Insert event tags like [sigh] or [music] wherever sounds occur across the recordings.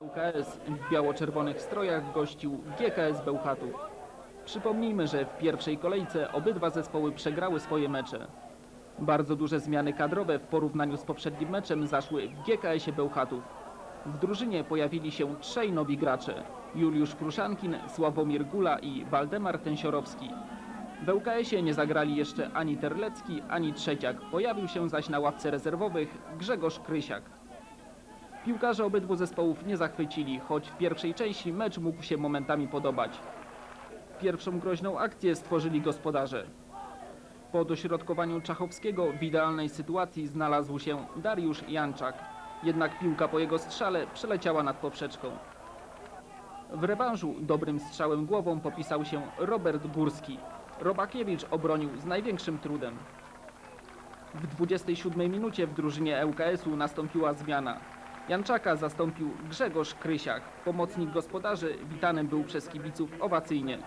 UKS w biało-czerwonych strojach gościł GKS Bełchatów. Przypomnijmy, że w pierwszej kolejce obydwa zespoły przegrały swoje mecze. Bardzo duże zmiany kadrowe w porównaniu z poprzednim meczem zaszły w GKS-ie Bełchatów. W drużynie pojawili się trzej nowi gracze. Juliusz Kruszankin, Sławomir Gula i Waldemar Tensiorowski. W ŁKS-ie nie zagrali jeszcze ani Terlecki, ani Trzeciak. Pojawił się zaś na ławce rezerwowych Grzegorz Krysiak. Piłkarze obydwu zespołów nie zachwycili, choć w pierwszej części mecz mógł się momentami podobać. Pierwszą groźną akcję stworzyli gospodarze. Po dośrodkowaniu Czachowskiego w idealnej sytuacji znalazł się Dariusz Janczak. Jednak piłka po jego strzale przeleciała nad poprzeczką. W rewanżu dobrym strzałem głową popisał się Robert Górski. Robakiewicz obronił z największym trudem. W 27 minucie w drużynie ŁKS-u nastąpiła zmiana. Janczaka zastąpił Grzegorz Krysiak. Pomocnik gospodarzy witany był przez kibiców owacyjnie.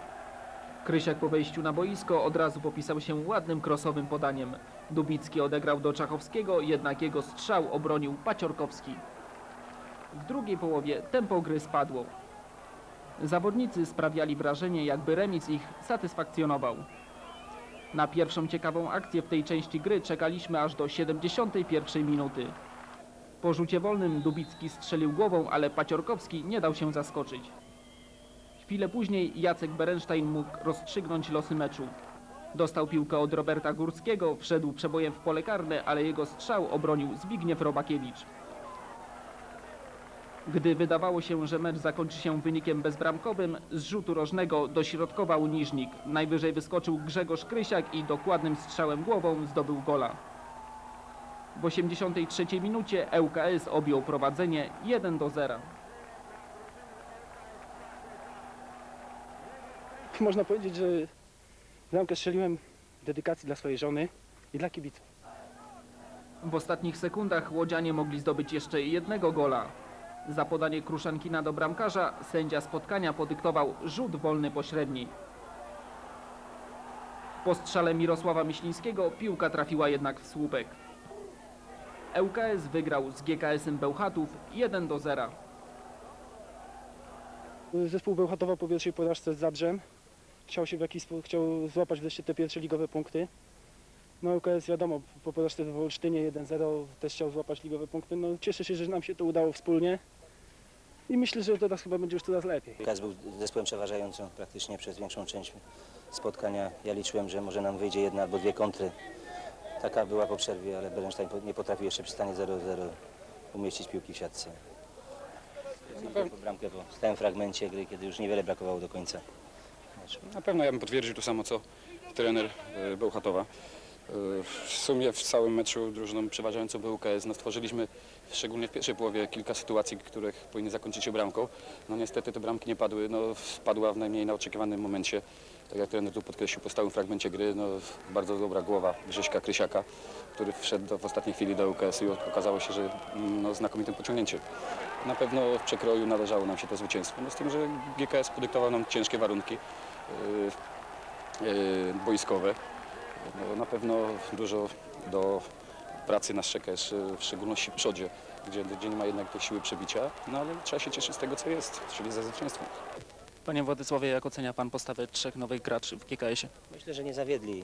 Krysiak po wejściu na boisko od razu popisał się ładnym krosowym podaniem. Dubicki odegrał do Czachowskiego, jednak jego strzał obronił Paciorkowski. W drugiej połowie tempo gry spadło. Zawodnicy sprawiali wrażenie, jakby remis ich satysfakcjonował. Na pierwszą ciekawą akcję w tej części gry czekaliśmy aż do 71 minuty. Po rzucie wolnym Dubicki strzelił głową, ale Paciorkowski nie dał się zaskoczyć. Chwilę później Jacek Berenstein mógł rozstrzygnąć losy meczu. Dostał piłkę od Roberta Górskiego, wszedł przebojem w pole karne, ale jego strzał obronił Zbigniew Robakiewicz. Gdy wydawało się, że mecz zakończy się wynikiem bezbramkowym, z rzutu rożnego dośrodkował Niżnik. Najwyżej wyskoczył Grzegorz Krysiak i dokładnym strzałem głową zdobył gola. W 83 minucie ŁKS objął prowadzenie 1 do 0. [laughs] Można powiedzieć, że bramkę strzeliłem w dedykacji dla swojej żony i dla kibiców. W ostatnich sekundach Łodzianie mogli zdobyć jeszcze jednego gola. Za podanie Kruszankina do bramkarza sędzia spotkania podyktował rzut wolny pośredni. Po strzale Mirosława Myślińskiego piłka trafiła jednak w słupek. ŁKS wygrał z GKS-em Bełchatów 1 do 0. Zespół Bełchatowa po pierwszej porażce z Zabrzem chciał się w jakiś sposób, chciał złapać wreszcie te pierwsze ligowe punkty. No UKS wiadomo, po porażce w Olsztynie 1-0 też chciał złapać ligowe punkty. No cieszę się, że nam się to udało wspólnie i myślę, że teraz chyba będzie już coraz lepiej. Gaz był zespołem przeważającym praktycznie przez większą część spotkania. Ja liczyłem, że może nam wyjdzie jedna albo dwie kontry. Taka była po przerwie, ale Berenstein nie potrafił jeszcze przy stanie 0-0 umieścić piłki w siatce. Po bramkę po stałym fragmencie gry, kiedy już niewiele brakowało do końca. Na pewno ja bym potwierdził to samo co trener e, Bełchatowa. E, W sumie w całym meczu drużyną przeważającą był UKS. No, stworzyliśmy szczególnie w pierwszej połowie kilka sytuacji, których powinny zakończyć się bramką. No niestety te bramki nie padły. No, wpadła w najmniej na oczekiwanym momencie. Tak jak trener tu podkreślił po stałym fragmencie gry, no, bardzo dobra głowa Grześka Krysiaka, który wszedł do, w ostatniej chwili do UKS i okazało się, że mm, no, znakomitym pociągnięciem. Na pewno w przekroju należało nam się to zwycięstwo. No, z tym, że GKS podyktował nam ciężkie warunki. Yy, e, boiskowe. No, na pewno dużo do pracy nas czeka jeszcze, w szczególności w przodzie, gdzie, gdzie nie ma jednak tej siły przebicia, no ale trzeba się cieszyć z tego, co jest, czyli ze zwycięstwem. Panie Władysławie, jak ocenia Pan postawę trzech nowych graczy w GKS-ie? Myślę, że nie zawiedli.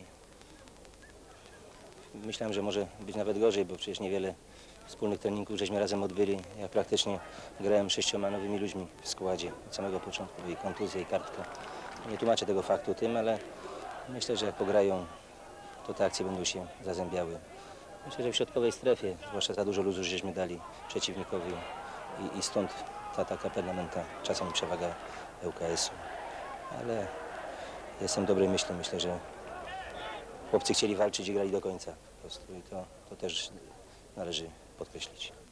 Myślałem, że może być nawet gorzej, bo przecież niewiele wspólnych treningów żeśmy razem odbyli. Ja praktycznie grałem sześcioma nowymi ludźmi w składzie od samego początku. I kontuzja, i kartka. Nie tłumaczę tego faktu tym, ale myślę, że jak pograją, to te akcje będą się zazębiały. Myślę, że w środkowej strefie, zwłaszcza za dużo luzu żeśmy dali przeciwnikowi i, i stąd ta taka permanentna czasami przewaga ŁKS-u. Ale jestem dobrej myśli, myślę, że chłopcy chcieli walczyć i grali do końca po prostu i to, to też należy podkreślić.